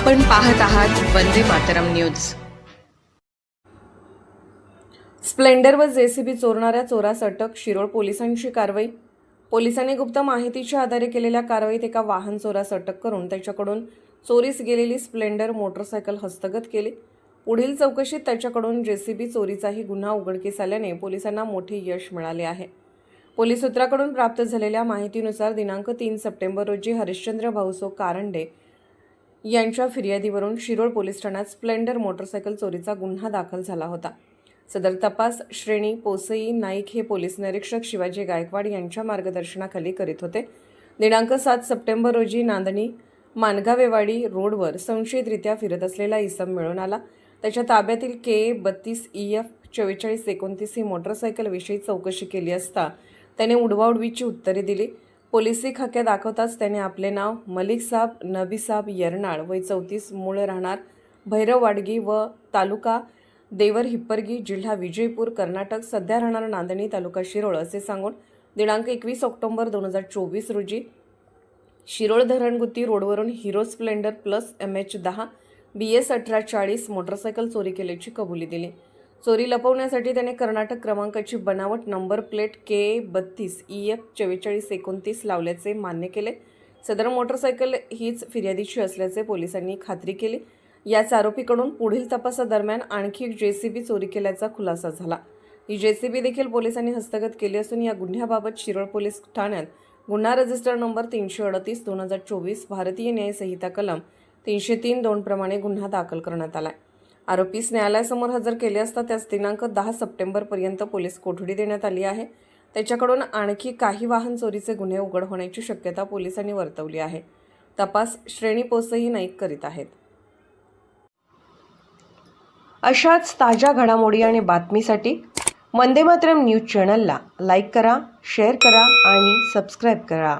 आपण पाहत आहात वंदे मातरम न्यूज. स्प्लेंडर व जेसीबी चोरणाऱ्या चोरास अटक शिरोळ पोलिसांची कारवाई. पोलिसांनी गुप्त माहितीच्या आधारे केलेल्या कारवाईत एका वाहन चोरास अटक करून त्याच्याकडून चोरीस गेलेली स्प्लेंडर मोटरसायकल हस्तगत केली. पुढील चौकशीत त्याच्याकडून जेसीबी चोरीचाही गुन्हा उघडकीस आल्याने पोलिसांना मोठे यश मिळाले आहे. पोलीस सूत्राकडून प्राप्त झालेल्या माहितीनुसार दिनांक तीन सप्टेंबर रोजी हरिश्चंद्र भाऊसो कारंडे यांच्या फिर्यादीवरून शिरोळ पोलीस ठाण्यात स्प्लेंडर मोटरसायकल चोरीचा गुन्हा दाखल झाला होता. सदर तपास श्रेणी पोसई नाईक हे पोलीस निरीक्षक शिवाजी गायकवाड यांच्या मार्गदर्शनाखाली करीत होते. दिनांक सात सप्टेंबर रोजी नांदणी मानगावेवाडी रोडवर संशयितरित्या फिरत असलेला इसम मिळून आला. त्याच्या ताब्यातील के बत्तीस ई एफ चव्वेचाळीस एकोणतीस ही मोटरसायकलविषयी चौकशी केली असता त्याने उडवाउडवीची उत्तरे दिली. पोलिसी खाक्या दाखवताच त्याने आपले नाव मलिक साब नबी साब यरनाळ वय चौतीस मूळ राहणार भैरव वाडगी व तालुका देवर हिप्परगी जिल्हा विजयपूर कर्नाटक. सध्या राहणार नांदणी तालुका शिरोळ असे सांगून दिनांक एकवीस ऑक्टोबर दोन हजार चोवीस रोजी शिरोळ धरणगुत्ती रोडवरून Hero Splendor plus M H दहा बी एस अठरा चाळीस मोटरसायकल चोरी केल्याची कबुली दिली. चोरी लपवण्यासाठी त्याने कर्नाटक क्रमांकाची बनावट नंबर प्लेट के बत्तीस ई एफ चव्वेचाळीस एकोणतीस लावल्याचे मान्य केले. सदर मोटरसायकल हीच फिर्यादीची असल्याचे पोलिसांनी खात्री केली. याच आरोपीकडून पुढील तपासादरम्यान आणखी एक जेसीबी चोरी केल्याचा खुलासा झाला. ही जेसीबी देखील पोलिसांनी हस्तगत केली असून या गुन्ह्याबाबत शिरोळ पोलीस ठाण्यात गुन्हा रजिस्टर नंबर तीनशे अडतीस दोन हजार चोवीस भारतीय न्यायसंहिता कलम तीनशे तीन दोन प्रमाणे गुन्हा दाखल करण्यात आला आहे आरोपीस न्यायालयासमोर हजर केले असता त्यास दिनांक दहा सप्टेंबरपर्यंत पोलीस कोठडी देण्यात आली आहे. त्याच्याकडून आणखी काही वाहन चोरीचे गुन्हे उघड होण्याची शक्यता पोलिसांनी वर्तवली आहे. तपास श्रेणी पोसही नाईक करीत आहेत. अशाच ताज्या घडामोडी आणि बातमीसाठी वंदे मातरम न्यूज चॅनलला लाईक करा शेअर करा आणि सबस्क्राईब करा.